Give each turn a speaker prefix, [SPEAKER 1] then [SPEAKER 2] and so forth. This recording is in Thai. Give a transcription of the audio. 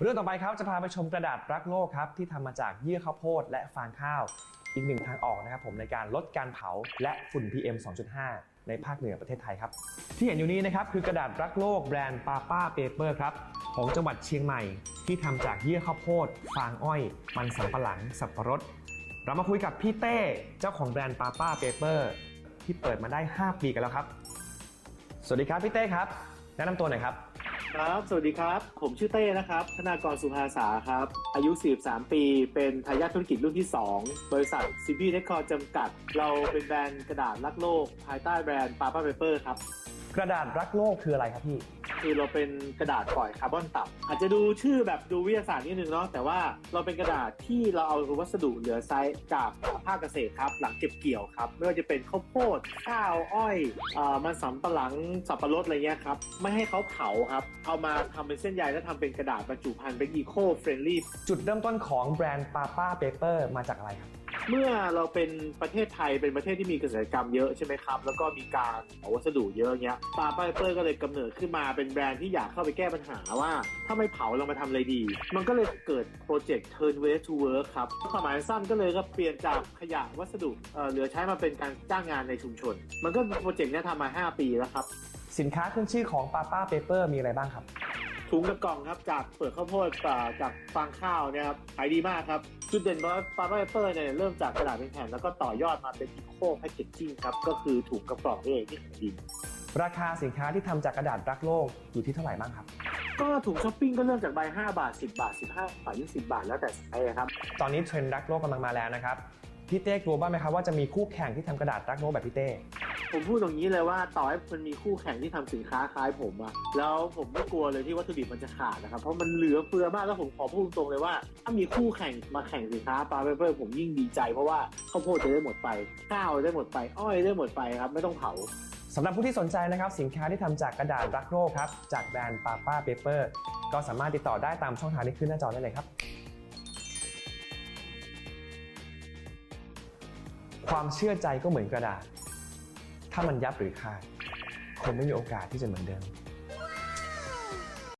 [SPEAKER 1] เรื่องต่อไปครับจะพาไปชมกระดาษรักโลกครับที่ทำมาจากเยื่อข้าวโพดและฟางข้าว อีกหนึ่งทางออกนะครับผมในการลดการเผาและฝุ่น PM 2.5 ในภาคเหนือประเทศไทยครับ ที่เห็นอยู่นี้นะครับคือกระดาษรักโลกแบรนด์ปาป้าเปเปอร์ครับของจังหวัดเชียงใหม่ ที่ทำจากเยื่อข้าวโพด ฟางอ้อย มันสำปะหลัง สับปะรด เรามาคุยกับพี่เต้เจ้าของแบรนด์ปาป้าเปเปอร์ที่เปิดมาได้ 5 ปีกันแล้วครับ สวัสดีครับพี่เต้ครับ แนะนำตัวหน่อยครับ
[SPEAKER 2] ครับ สวัสดีครับ ผมชื่อเต้นะครับ ธนากรสุภาษาครับ อายุ 43 ปี เป็นทายาทธุรกิจรุ่นที่ 2 บริษัทซีพีเรคคอร์จำกัด เราเป็นแบรนด์กระดาษรักโลก ภายใต้แบรนด์ปาป้าเปเปอร์ครับ
[SPEAKER 1] กระดาษรักโลกคืออะไรครับพี่
[SPEAKER 2] คือเราเป็นกระดาษปล่อยคาร์บอนต่ำอาจจะดูชื่อแบบดูวิทยาศาสตร์นิดนึงเนาะแต่ว่าเราเป็นกระดาษที่เราเอาวัสดุเหลือใช้จากภาคเกษตรครับ หลังเก็บเกี่ยวครับ ไม่ว่าจะเป็นข้าวโพดข้าวอ้อยเอ่อมันสำปะหลังสับปะรดอะไรเงี้ยครับ ไม่ให้เขาเผาครับ เอามาทำเป็นเส้นใยแล้วทำเป็นกระดาษบรรจุภัณฑ์เป็นอีโคเฟรนลี่
[SPEAKER 1] จุดเริ่มต้นของแบรนด์ปาป้าเปเปอร์มาจากอะไรครับ
[SPEAKER 2] เมื่อเราเป็นประเทศไทยเป็นประเทศที่มีเกษตรกรรมเยอะใช่ไหมครับ แล้วก็มีการเอาวัสดุเยอะเงี้ยปาป้าเปอร์ก็เลยกำเนิดขึ้นมาเป็นแบรนด์ที่อยากเข้าไปแก้ปัญหาว่า ถ้าไม่เผาเรามาทำอะไรดี มันก็เลยเกิดโปรเจกต์ Turn Waste to Work ครับความหมายสั้นก็เลยก็เปลี่ยนจากขยะวัสดุเอ่อเหลือใช้มาเป็นการจ้างงานในชุมชน มันก็โปรเจกต์เนี้ยทำมา 5 ปีแล้วครับ
[SPEAKER 1] สินค้าขึ้นชื่อของปาป้าเปเปอร์มีอะไรบ้างครับ
[SPEAKER 2] ถุงกับกล่องครับจากเปลือกข้าวโพดอ่าจากฟางข้าวเนี่ยครับขายดีมากครับ จุดเด่นของปาป้าเปอร์เนี่ยเริ่มจากกระดาษเป็นแผ่นแล้วก็ต่อยอดมาเป็นอีโคแพคเกจจิ้งครับ ก็คือถุงกับกล่องนี่เองที่ขายดี
[SPEAKER 1] ราคาสินค้าที่ทำจากกระดาษรักโลกอยู่ที่เท่าไหร่บ้างครับ
[SPEAKER 2] ก็ถุงช้อปปิ้งก็เริ่มจากใบ5บาท 10 บาท 15 บาท 20 บาทแล้วแต่ไซส์ครับ
[SPEAKER 1] ตอนนี้เทรนด์รักโลกกำลังมาแล้วนะครับ พี่เต้กลัวบ้างไหมครับว่าจะมีคู่แข่งที่ทำกระดาษรักโลกแบบพี่เต้
[SPEAKER 2] ผมพูดตรงนี้เลยว่าต่อให้มันมีคู่แข่งที่ทำสินค้าคล้ายผมอะแล้วผมไม่กลัวเลยที่วัตถุดิบมันจะขาดนะครับเพราะมันเหลือเฟือมากแล้วผมขอพูดตรงเลยว่า ถ้ามีคู่แข่งมาแข่งสินค้าปลาเปเปอร์ผมยิ่งดีใจ เพราะว่าข้าวโพดจะได้หมดไปข้าวได้หมดไป อ้อยได้หมดไปครับไม่ต้องเผา
[SPEAKER 1] สำหรับผู้ที่สนใจนะครับสินค้าที่ทำจากกระดาษรักโลกครับ จากแบรนด์ปาป้าเปเปอร์ก็สามารถติดต่อได้ตามช่องทางที่ขึ้นหน้าจอได้เลยครับ ความเชื่อใจก็เหมือนกระดาษ ถ้ามันยับหรือขาดคงไม่มีโอกาสที่จะเหมือนเดิม